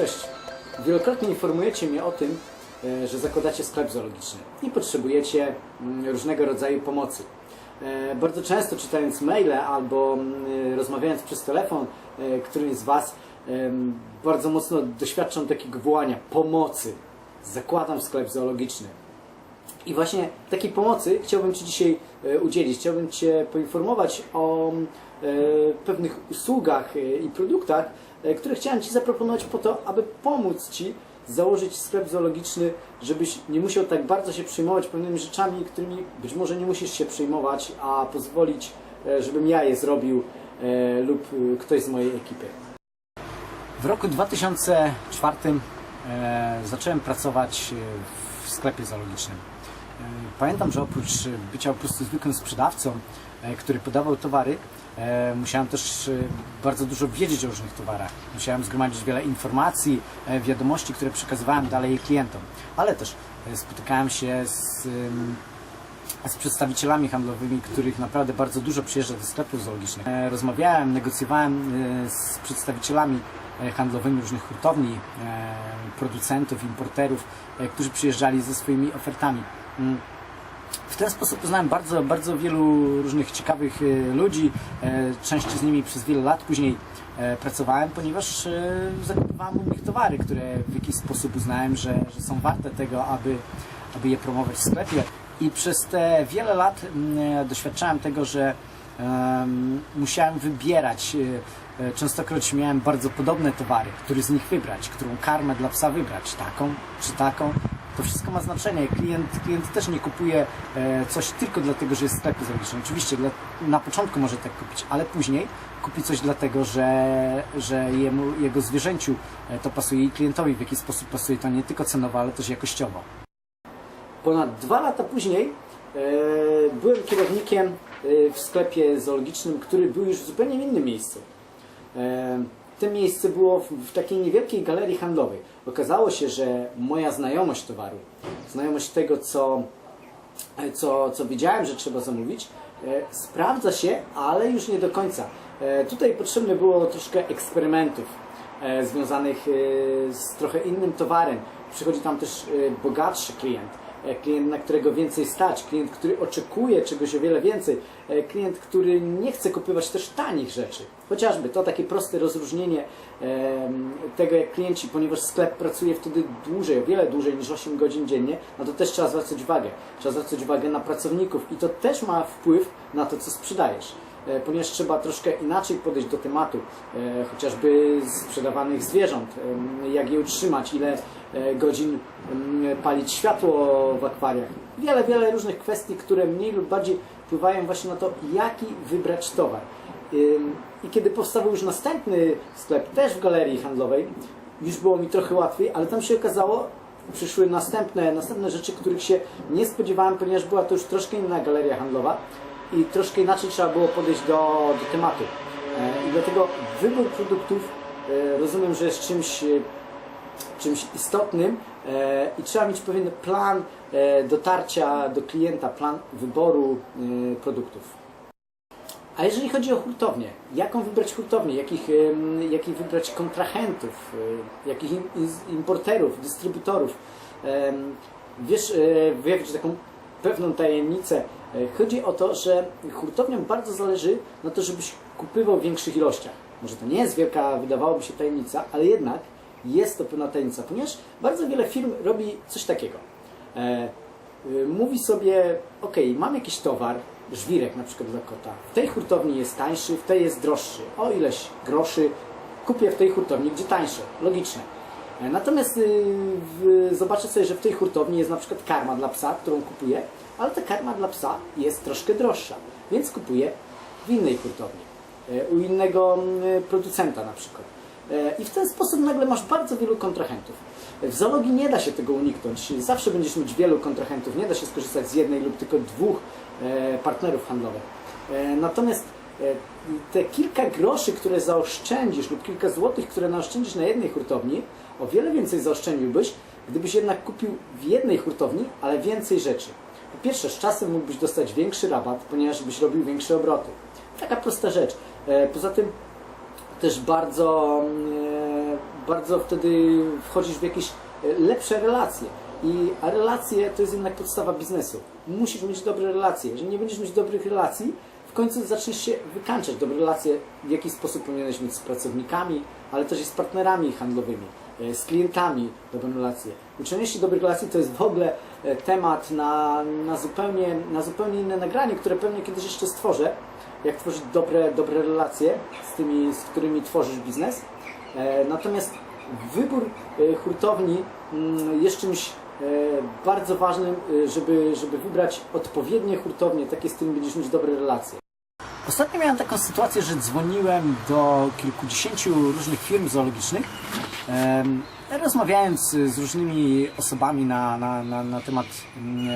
Cześć. Wielokrotnie informujecie mnie o tym, e, że zakładacie sklep zoologiczny i potrzebujecie mm, różnego rodzaju pomocy. E, Bardzo często czytając maile albo mm, rozmawiając przez telefon, e, któryś z Was bardzo mocno doświadczam takiego wołania pomocy. Zakładam sklep zoologiczny. I właśnie takiej pomocy chciałbym Ci dzisiaj udzielić. Chciałbym Cię poinformować o e, pewnych usługach i produktach, które chciałem Ci zaproponować po to, aby pomóc Ci założyć sklep zoologiczny, żebyś nie musiał tak bardzo się przejmować pewnymi rzeczami, którymi być może nie musisz się przejmować, a pozwolić, e, żebym ja je zrobił e, lub e, ktoś z mojej ekipy. W roku 2004 e, zacząłem pracować e, w sklepie zoologicznym. E, Pamiętam, że oprócz bycia po prostu zwykłym sprzedawcą, e, który podawał towary, e, musiałem też bardzo dużo wiedzieć o różnych towarach. Musiałem zgromadzić wiele informacji, wiadomości, które przekazywałem dalej klientom. Ale też spotykałem się z z przedstawicielami handlowymi, których naprawdę bardzo dużo przyjeżdża do sklepów zoologicznych. Rozmawiałem, negocjowałem z przedstawicielami handlowymi różnych hurtowni, producentów, importerów, którzy przyjeżdżali ze swoimi ofertami. Mm. W ten sposób poznałem bardzo, bardzo wielu różnych ciekawych e, ludzi, e, część z nimi przez wiele lat później e, pracowałem, ponieważ zakupywałem u nich towary, które w jakiś sposób uznałem, że, że są warte tego, aby, aby je promować w sklepie. I przez te wiele lat mm, doświadczałem tego, że em, musiałem wybierać. Częstokroć miałem bardzo podobne towary, który z nich wybrać, którą karmę dla psa wybrać, taką czy taką. To wszystko ma znaczenie. Klient, klient też nie kupuje e, coś tylko dlatego, że jest w sklepie zoologicznym. Oczywiście dla, na początku może tak kupić, ale później kupi coś dlatego, że, że jemu, jego zwierzęciu e, to pasuje i klientowi w jakiś sposób pasuje to nie tylko cenowo, ale też jakościowo. Ponad dwa lata później e, byłem kierownikiem w sklepie zoologicznym, który był już w zupełnie innym miejscu. To miejsce było w, w takiej niewielkiej galerii handlowej. Okazało się, że moja znajomość towaru, znajomość tego, co, e, co, co wiedziałem, że trzeba zamówić, e, sprawdza się, ale już nie do końca. E, tutaj potrzebne było troszkę eksperymentów związanych z trochę innym towarem. Przychodzi tam też bogatszy klient, klient, na którego więcej stać, klient, który oczekuje czegoś o wiele więcej, e, klient, który nie chce kupywać też tanich rzeczy. Chociażby to takie proste rozróżnienie tego, jak klienci, ponieważ sklep pracuje wtedy dłużej, o wiele dłużej niż 8 godzin dziennie, no to też trzeba zwracać uwagę. Trzeba zwracać uwagę na pracowników i to też ma wpływ na to, co sprzedajesz e, ponieważ trzeba troszkę inaczej podejść do tematu, e, chociażby sprzedawanych zwierząt, jak je utrzymać, ile e, godzin em, palić światło w akwariach. Wiele, wiele różnych kwestii, które mniej lub bardziej wpływają właśnie na to, jaki wybrać towar. I kiedy powstawał już następny sklep, też w galerii handlowej, już było mi trochę łatwiej, ale tam się okazało, przyszły następne, następne rzeczy, których się nie spodziewałem, ponieważ była to już troszkę inna galeria handlowa i troszkę inaczej trzeba było podejść do, do tematu. E, I dlatego wybór produktów e, rozumiem, że jest czymś, e, czymś istotnym e, i trzeba mieć pewien plan e, dotarcia do klienta, plan wyboru e, produktów. A jeżeli chodzi o hurtownię, jaką wybrać hurtownię, jakich, jakich wybrać kontrahentów, jakich im- im- importerów, dystrybutorów? Wiesz, wyjawić taką pewną tajemnicę. Chodzi o to, że hurtowniom bardzo zależy na to, żebyś kupywał w większych ilościach. Może to nie jest wielka, wydawałoby się tajemnica, ale jednak jest to pewna tajemnica, ponieważ bardzo wiele firm robi coś takiego. E, y, mówi sobie, ok, mam jakiś towar, żwirek na przykład dla kota. W tej hurtowni jest tańszy, w tej jest droższy. O ileś groszy kupię w tej hurtowni, gdzie tańsze. Logiczne. E, Natomiast y, w, zobaczę sobie, że w tej hurtowni jest na przykład karma dla psa, którą kupuję, ale ta karma dla psa jest troszkę droższa, więc kupuję w innej hurtowni, e, u innego mm, producenta na przykład. E, I w ten sposób nagle masz bardzo wielu kontrahentów. W zoologii nie da się tego uniknąć. Zawsze będziesz mieć wielu kontrahentów. Nie da się skorzystać z jednej lub tylko dwóch e, partnerów handlowych. E, Natomiast te kilka groszy, które zaoszczędzisz lub kilka złotych, które naoszczędzisz na jednej hurtowni, o wiele więcej zaoszczędziłbyś, gdybyś jednak kupił w jednej hurtowni, ale więcej rzeczy. Po pierwsze, z czasem mógłbyś dostać większy rabat, ponieważ byś robił większe obroty. Taka prosta rzecz. Poza tym też bardzo, mm, e, bardzo wtedy wchodzisz w jakieś e, lepsze relacje. I, a relacje to jest jednak podstawa biznesu. Musisz mieć dobre relacje. Jeżeli nie będziesz mieć dobrych relacji, w końcu zaczniesz się wykańczać. Dobre relacje w jaki sposób powinieneś mieć z pracownikami, ale też i z partnerami handlowymi, e, z klientami dobre relacje. Uczenie się dobrych relacji to jest w ogóle temat na, na, zupełnie, na zupełnie inne nagranie, które pewnie kiedyś jeszcze stworzę. Jak tworzyć dobre, dobre relacje z tymi, z którymi tworzysz biznes. E, Natomiast wybór e, hurtowni mm, jest czymś e, bardzo ważnym, żeby, żeby wybrać odpowiednie hurtownie, takie z którymi będziesz mieć dobre relacje. Ostatnio miałem taką sytuację, że dzwoniłem do kilkudziesięciu różnych firm zoologicznych, rozmawiając z różnymi osobami na, na, na, na temat mm,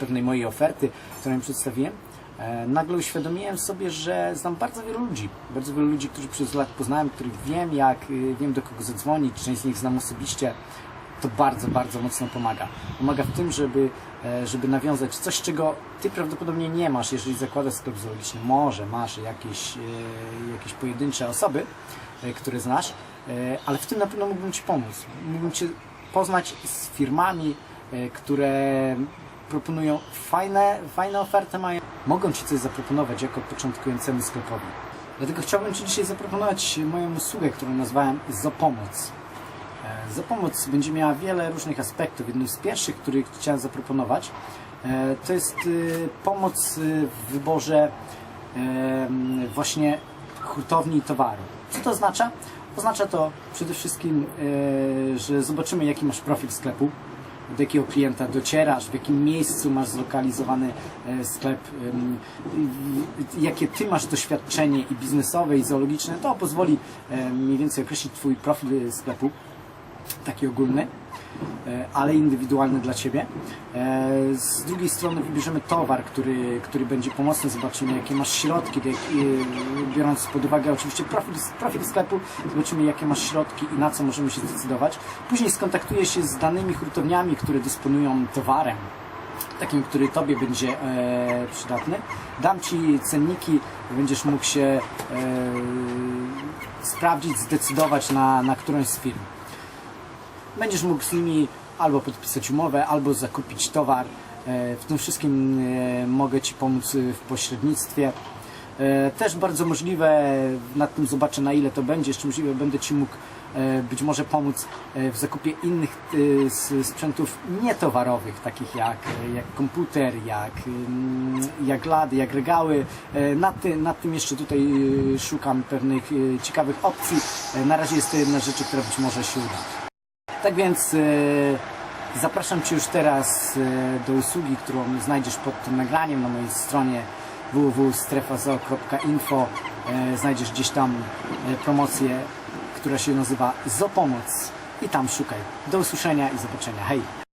pewnej mojej oferty, którą im przedstawiłem. E, Nagle uświadomiłem sobie, że znam bardzo wielu ludzi. Bardzo wielu ludzi, których przez lat poznałem, których wiem, jak y, wiem do kogo zadzwonić, część z nich znam osobiście. To bardzo, bardzo mocno pomaga. Pomaga w tym, żeby, e, żeby nawiązać coś, czego ty prawdopodobnie nie masz, jeżeli zakładasz sklep zoologiczny. Może masz jakieś, e, jakieś pojedyncze osoby, które znasz, ale w tym na pewno mógłbym Ci pomóc. Mógłbym Cię poznać z firmami, które proponują fajne, fajne oferty, mają, mogą Ci coś zaproponować jako początkującemu sklepowi. Dlatego chciałbym Ci dzisiaj zaproponować moją usługę, którą nazwałem Zopomoc. E, Zapomoc będzie miała wiele różnych aspektów. Jednym z pierwszych, który chciałem zaproponować, e, to jest e, pomoc e, w wyborze e, właśnie hurtowni towaru. Co to oznacza? Oznacza to przede wszystkim, że zobaczymy jaki masz profil sklepu, do jakiego klienta docierasz, w jakim miejscu masz zlokalizowany e, sklep, jakie ty masz doświadczenie i biznesowe, i zoologiczne, to pozwoli e, mniej więcej określić twój profil sklepu taki ogólny, e, ale indywidualny dla Ciebie. E, Z drugiej strony wybierzemy towar, który, który będzie pomocny, zobaczymy jakie masz środki, e, biorąc pod uwagę oczywiście profil, profil sklepu, zobaczymy jakie masz środki i na co możemy się zdecydować. Później skontaktuję się z danymi hurtowniami, które dysponują towarem, takim, który Tobie będzie e, przydatny. Dam Ci cenniki, będziesz mógł się e, sprawdzić, zdecydować na, na którąś z firm. Będziesz mógł z nimi albo podpisać umowę, albo zakupić towar. E, W tym wszystkim e, mogę Ci pomóc e, w pośrednictwie. Też bardzo możliwe, nad tym zobaczę na ile to będzie, jeszcze możliwe będę Ci mógł być może pomóc w zakupie innych sprzętów nietowarowych, takich jak, jak komputer, jak, mm, jak lady, jak regały. Nad, ty, nad tym jeszcze tutaj szukam pewnych ciekawych opcji. Na razie jest to jedna z rzeczy, która być może się uda. Tak więc e, zapraszam Cię już teraz e, do usługi, którą znajdziesz pod tym nagraniem na mojej stronie www.strefazoo.info. E, znajdziesz gdzieś tam promocję, która się nazywa Zopomoc i tam szukaj. Do usłyszenia i zobaczenia. Hej!